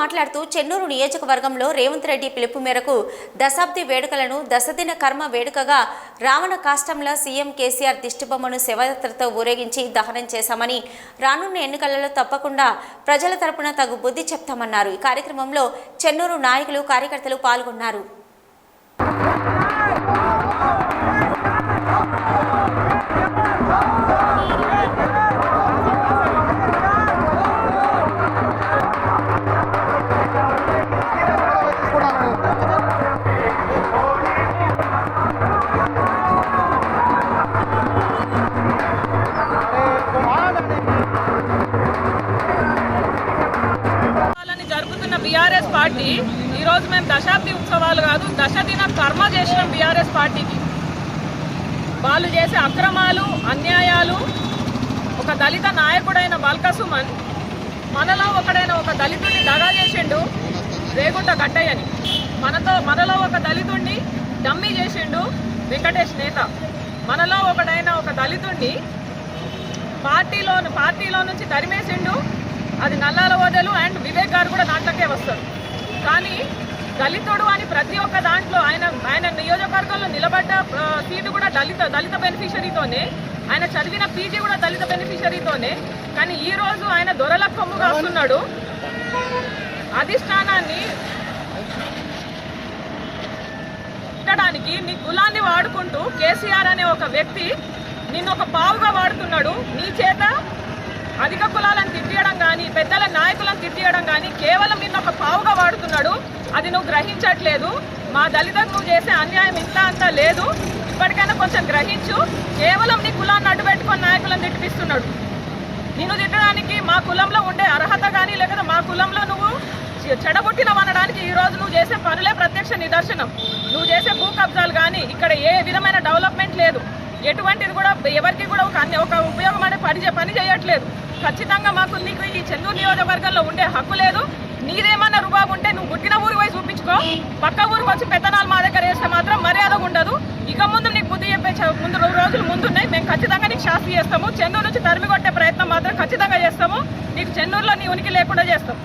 మాట్లాడుతూ చెన్నూరు నియోజకవర్గంలో రేవంత్ రెడ్డి పిలుపు మేరకు దశాబ్ది వేడుకలను దశదిన కర్మ వేడుకగా రావణ కాష్టంలో సీఎం కేసీఆర్ దిష్టిబొమ్మను శివయాత్రతో ఊరేగించి దహనం చేశామని రానున్న ఎన్నికలలో తప్పకుండా ప్రజల తరపున తగు బుద్ధి చెప్తామన్నారు. ఈ కార్యక్రమంలో చెన్నూరు నాయకులు కార్యకర్తలు పాల్గొన్నారు. పార్టీ ఈరోజు మేము దశాబ్ది ఉత్సవాలు కాదు దశదిన కర్మ చేసిన బీఆర్ఎస్ పార్టీకి. వాళ్ళు చేసే అక్రమాలు అన్యాయాలు ఒక దళిత నాయకుడైన బల్క సుమన్ మనలో ఒకడైన ఒక దళితుడిని దగా చేసిండు రేగుంట గట్టయ్యని. మనతో మనలో ఒక దళితుడిని డమ్మీ చేసిండు వెంకటేష్ నేత. మనలో ఒకడైన ఒక దళితుడిని పార్టీలో పార్టీలో నుంచి తరిమేసిండు. అది నల్లాల వదలు అండ్ వివేక్ గారు కూడా దాంట్లోకే వస్తారు. కానీ దళితుడు అని ప్రతి ఒక్క దాంట్లో ఆయన ఆయన నియోజకవర్గంలో నిలబడ్డ సీటు కూడా దళిత దళిత బెనిఫిషరీతోనే ఆయన చదివిన పీజీ కూడా దళిత బెనిఫిషరీతోనే కానీ ఈ రోజు ఆయన దొరల కొమ్ముగా వస్తున్నాడు అధిష్టానాన్ని పెట్టడానికి నీ కులాన్ని వాడుకుంటూ కేసీఆర్ అనే ఒక వ్యక్తి నిన్ను ఒక పావుగా వాడుతున్నాడు. నీ చేత అధిక కులాలను తిట్టియడం కానీ పెద్దల నాయకులను తిట్టియడం కానీ కేవలం నిన్ను ఒక పావుగా వాడుతున్నాడు అది నువ్వు గ్రహించట్లేదు. మా దళితులకు నువ్వు చేసే అన్యాయం ఇంత అంతా లేదు. ఇప్పటికైనా కొంచెం గ్రహించు. కేవలం నీ కులాన్ని అడ్డుపెట్టుకొని నాయకులను తిట్టిపిస్తున్నాడు. నిన్ను తిట్టడానికి మా కులంలో ఉండే అర్హత కానీ లేకపోతే మా కులంలో నువ్వు చె- చెడగొట్టినవు అనడానికి ఈ రోజు నువ్వు చేసే పనులే ప్రత్యక్ష నిదర్శనం. నువ్వు చేసే భూ కబ్జాలు కానీ ఇక్కడ ఏ విధమైన డెవలప్మెంట్ లేదు. ఎటువంటిది కూడా ఎవరికి కూడా ఒక అన్ని ఒక ఉపయోగపడే పని పని చేయట్లేదు. ఖచ్చితంగా మాకు నీకు ఈ చెన్నూరు నియోజకవర్గంలో ఉండే హక్కు లేదు. నీదేమన్నా రుబాబు ఉంటే నువ్వు పుట్టిన ఊరు పోయి చూపించుకో. పక్క ఊరు వచ్చి పెత్తనాలు మా దగ్గర వేస్తే మాత్రం మర్యాద ఉండదు. ఇక ముందు నీకు బుద్ధి చెప్పే చ- ముందు రెండు రోజులు ముందున్నాయి. మేము ఖచ్చితంగా నీకు శాస్తి చేస్తాము. చెన్నూరు నుంచి తరిమి కొట్టే ప్రయత్నం మాత్రం ఖచ్చితంగా చేస్తాము. నీకు చెన్నూరులో నీ ఉనికి లేకుండా చేస్తాం.